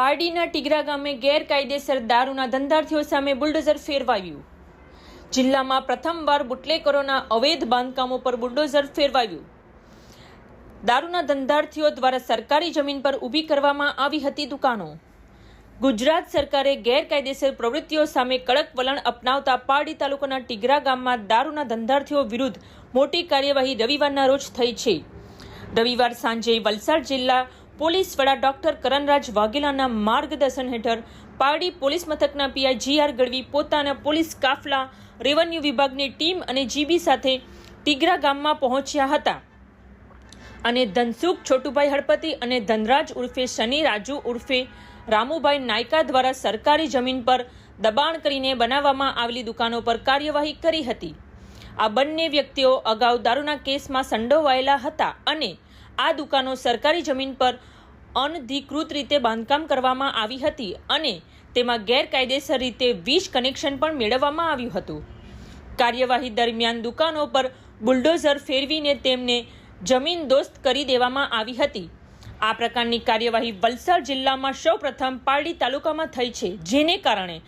પારડીના ટીગરા ગામે ગેરકાયદેસર દારૂના ધંધાર્થીઓ સામે બુલડોઝર ફેરવાયું. જિલ્લામાં પ્રથમવાર બુટલેકરોના અવૈધ બાંધકામો પર બુલડોઝર ફેરવાયું. દારૂના ધંધાર્થીઓ દ્વારા સરકારી જમીન પર ઊભી કરવામાં આવી હતી દુકાનો. ગુજરાત સરકારે ગેરકાયદેસર પ્રવૃત્તિઓ સામે કડક વલણ અપનાવતા પારડી તાલુકાના ટીગરા ગામમાં દારૂના ધંધાર્થીઓ વિરુદ્ધ મોટી કાર્યવાહી રવિવારના રોજ થઈ છે. રવિવાર સાંજે વલસાડ જિલ્લા પોલીસ વડા ડોક્ટર કરણરાજ વાઘેલાના માર્ગદર્શન હેઠળ પારડી પોલીસ મથકના પીઆઈ જી આર ગઢવી પોતાના પોલીસ કાફલા રેવન્યુ વિભાગની ટીમ અને જીબી સાથે તિગ્રા ગામમાં પહોંચ્યા હતા. અને ધનસુખ છોટુભાઈ હળપતિ અને ધનરાજ ઉર્ફે શનિ રાજુ ઉર્ફે રામુભાઈ નાયકા દ્વારા સરકારી જમીન પર દબાણ કરીને બનાવવામાં આવેલી દુકાનો પર કાર્યવાહી કરી હતી. આ બંને વ્યક્તિઓ અગાઉ દારૂના કેસમાં સંડોવાયેલા હતા અને આ દુકાનો સરકારી જમીન પર અનધિકૃત રીતે બાંધકામ કરવામાં આવી હતી અને તેમાં ગેરકાયદેસર રીતે વીજ કનેક્શન પણ મેળવવામાં આવ્યું હતું. કાર્યવાહી દરમિયાન દુકાનો પર બુલડોઝર ફેરવીને તેમને જમીન દોસ્ત કરી દેવામાં આવી હતી. આ પ્રકારની કાર્યવાહી વલસાડ જિલ્લામાં સૌપ્રથમ પારડી તાલુકામાં થઈ છે, જેને કારણે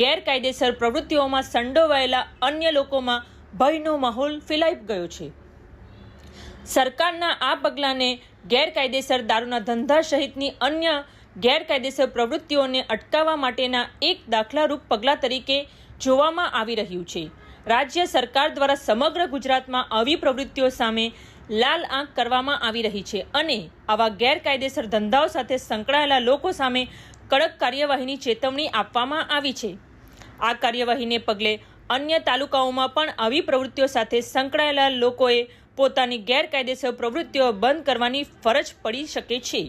ગેરકાયદેસર પ્રવૃત્તિઓમાં સંડોવાયેલા અન્ય લોકોમાં ભયનો માહોલ ફેલાઈ ગયો છે. સરકારના આ પગલાંને ગેરકાયદેસર દારૂના ધંધા સહિતની અન્ય ગેરકાયદેસર પ્રવૃત્તિઓને અટકાવવા માટેના એક દાખલારૂપ પગલાં તરીકે જોવામાં આવી રહ્યું છે. રાજ્ય સરકાર દ્વારા સમગ્ર ગુજરાતમાં આવી પ્રવૃત્તિઓ સામે લાલ આંખ કરવામાં આવી રહી છે અને આવા ગેરકાયદેસર ધંધાઓ સાથે સંકળાયેલા લોકો સામે કડક કાર્યવાહીની ચેતવણી આપવામાં આવી છે. આ કાર્યવાહીને પગલે અન્ય તાલુકાઓમાં પણ આવી પ્રવૃત્તિઓ સાથે સંકળાયેલા લોકોએ પોતાની ગેરકાયદેસર પ્રવૃત્તિઓ બંધ કરવાની ફરજ પડી શકે છે.